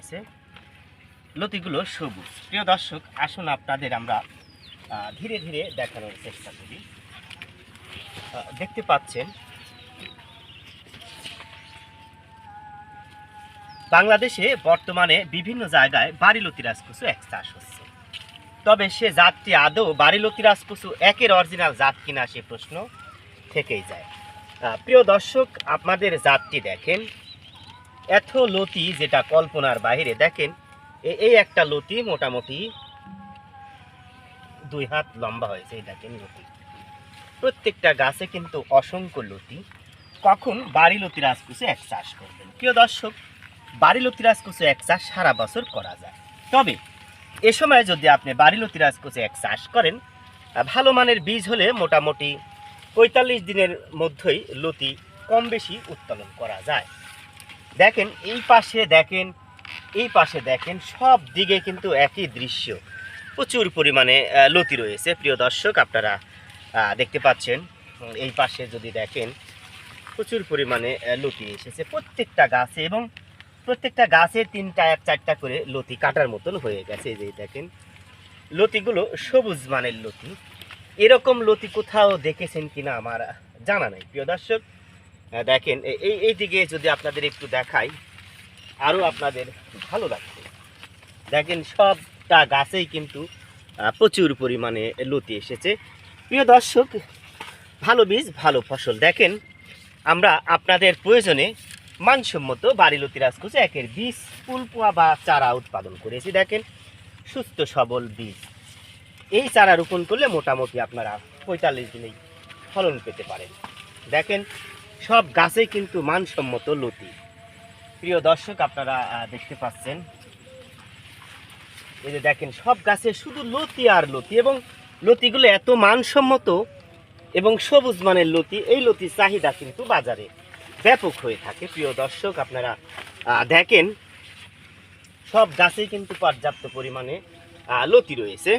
রয়েছে লতিগুলো সবুজ। প্রিয় দর্শক, আসুন আপনাদের আমরা ধীরে ধীরে দেখানোর চেষ্টা করি। দেখতে পাচ্ছেন, বাংলাদেশে বর্তমানে বিভিন্ন জায়গায় বাড়িলতি রাজকুচু এক চাষ হচ্ছে। তবে সে জাতটি আদৌ বাড়িলতি রাজকুচু একের অরিজিনাল জাত কিনা সে প্রশ্ন থেকেই যায়। প্রিয় দর্শক, আপনাদের জাতটি দেখেন। এত লতি যেটা কল্পনার বাইরে দেখেন এই একটা লতি মোটামুটি দুই হাত লম্বা হয়েছে, এই দেখেন লতি। প্রত্যেকটা গাছে কিন্তু অসংখ্য লতি। কখন বাড়ি লতি রাজকুচু এক চাষ করবেন। প্রিয় দর্শক, বাড়ি লতি রাজকুচু এক চাষ সারা বছর করা যায়। তবে, এ সময় যদি আপনি বাড়ি লতি রাজকুচু এক চাষ করেন ভালো মানের বীজ হলে মোটামুটি পঁয়তাল্লিশ দিনের মধ্যেই লতি কম বেশি উৎপাদন করা যায়। দেখেন, এই পাশে দেখেন, এই পাশে দেখেন, সব দিকে কিন্তু একই দৃশ্য। প্রচুর পরিমাণে লতি রয়েছে। প্রিয় দর্শক, আপনারা দেখতে পাচ্ছেন, এই পাশে যদি দেখেন, প্রচুর পরিমাণে লতি এসেছে প্রত্যেকটা গাছে এবং প্রত্যেকটা গাছে তিনটা, এক, চারটা করে লতি কাটার মতন হয়ে গেছে। এই যে দেখেন, লতিগুলো সবুজ মানের লতি। এরকম লতি কোথাও দেখেছেন কিনা আমার জানা নাই। প্রিয় দর্শক দেখেন এই এই দিকে যদি আপনাদের একটু দেখাই আরও আপনাদের ভালো লাগবে। দেখেন, সবটা গাছেই কিন্তু প্রচুর পরিমাণে লতি এসেছে। প্রিয় দর্শক, ভালো বীজ, ভালো ফসল। দেখেন, আমরা আপনাদের প্রয়োজনে মানসম্মত বাড়ি লতি রাজকুচে একের বীজ ফুলপোয়া বা চারা উৎপাদন করেছি। দেখেন, সুস্থ সবল বীজ। এই চারা রোপণ করলে মোটামুটি আপনারা পঁয়তাল্লিশ দিনেই ফলন পেতে পারেন। দেখেন সব গাছেই কিন্তু মানসম্মত লতি। প্রিয় দর্শক, আপনারা দেখতে পাচ্ছেন। এই যে দেখেন, সব গাছে শুধু লতি আর লতি এবং লতিগুলো এত মানসম্মত এবং সবুজ মানের লতি, এই লতির চাহিদা কিন্তু বাজারে ব্যাপক হয়ে থাকে। প্রিয় দর্শক, আপনারা দেখেন, সব গাছেই কিন্তু পর্যাপ্ত পরিমাণে লতি রয়েছে।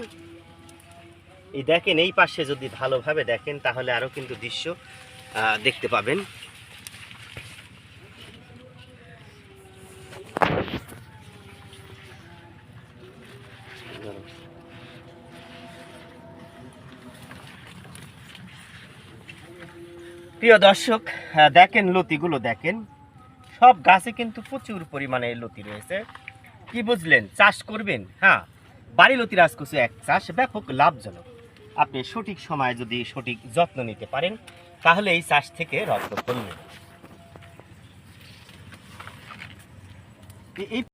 এই দেখেন, এই পাশে যদি ভালোভাবে দেখেন, তাহলে আরও কিন্তু দৃশ্য দেখতে পাবেন। প্রিয় দর্শক দেখেন লতিগুলো দেখেন। সব গাছে কিন্তু প্রচুর পরিমাণে লতি রয়েছে। কি বুঝলেন? চাষ করবেন? হ্যাঁ বাড়ি লতি রাজকুচু এক চাষ ব্যাপক লাভজনক। আপনি সঠিক সময়ে যদি সঠিক যত্ন নিতে পারেন তাহলে এই চাষ থেকে রপ্ত করবেন এই